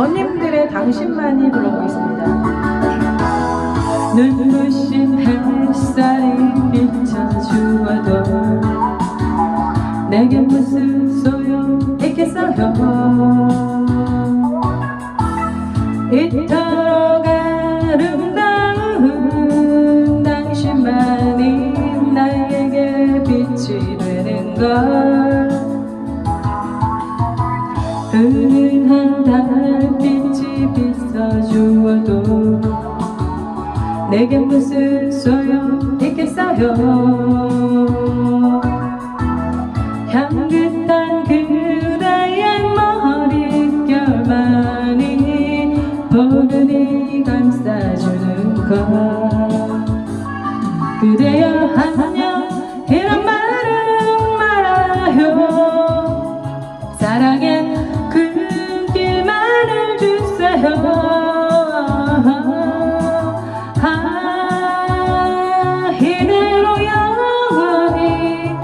번님들의 당신만이 불러보겠습니다. 눈부신 햇살이 비춰주어도 내게 무슨 소용 있겠어요 이토 은은한 달빛이 비춰주어도 내게 무슨 소용 있겠어요? 향긋한 그대의 머릿결만이 포근히 감싸주는 것 아, 이대로 영원히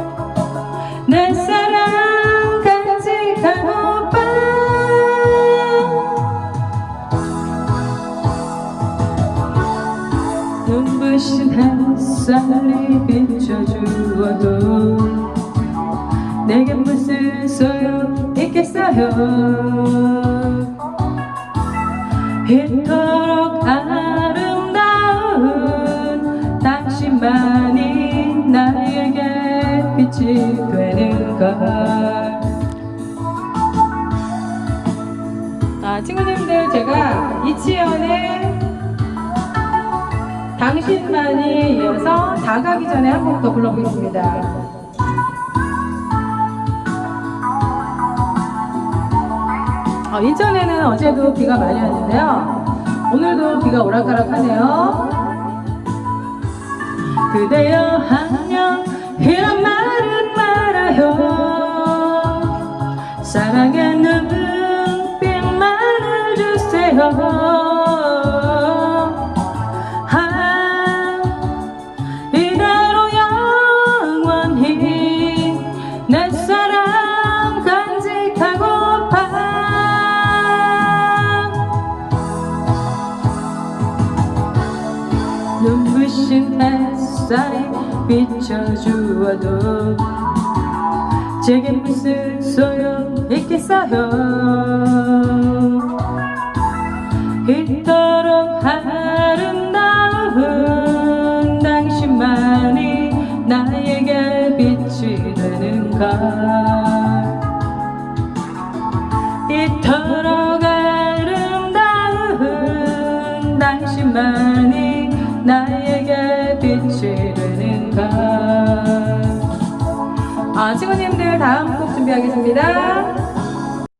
내 사랑 간직하고파 눈부신 햇살이 비춰주어도 내게 무슨 소용 있겠어요 나에게 빛이 되는 걸 아, 친구님들 제가 이치현의 당신만이 이어서 다 가기 전에 한 곡 더 불러보겠습니다. 어, 인천에는 어제도 비가 많이 왔는데요. 오늘도 비가 오락가락하네요. 그대여 사랑의 눈빛만을 주세요. 아, 이대로 영원히 내 사랑 간직하고파 눈부신 햇살이 비춰주어도 제게 무슨 소용 있겠어요 이토록 아름다운 당신만이 나에게 빛이 되는 걸. 이토록 아름다운 당신만이 나에게 빛이 되는 걸. 아, 친구님들 다음 곡 준비하겠습니다.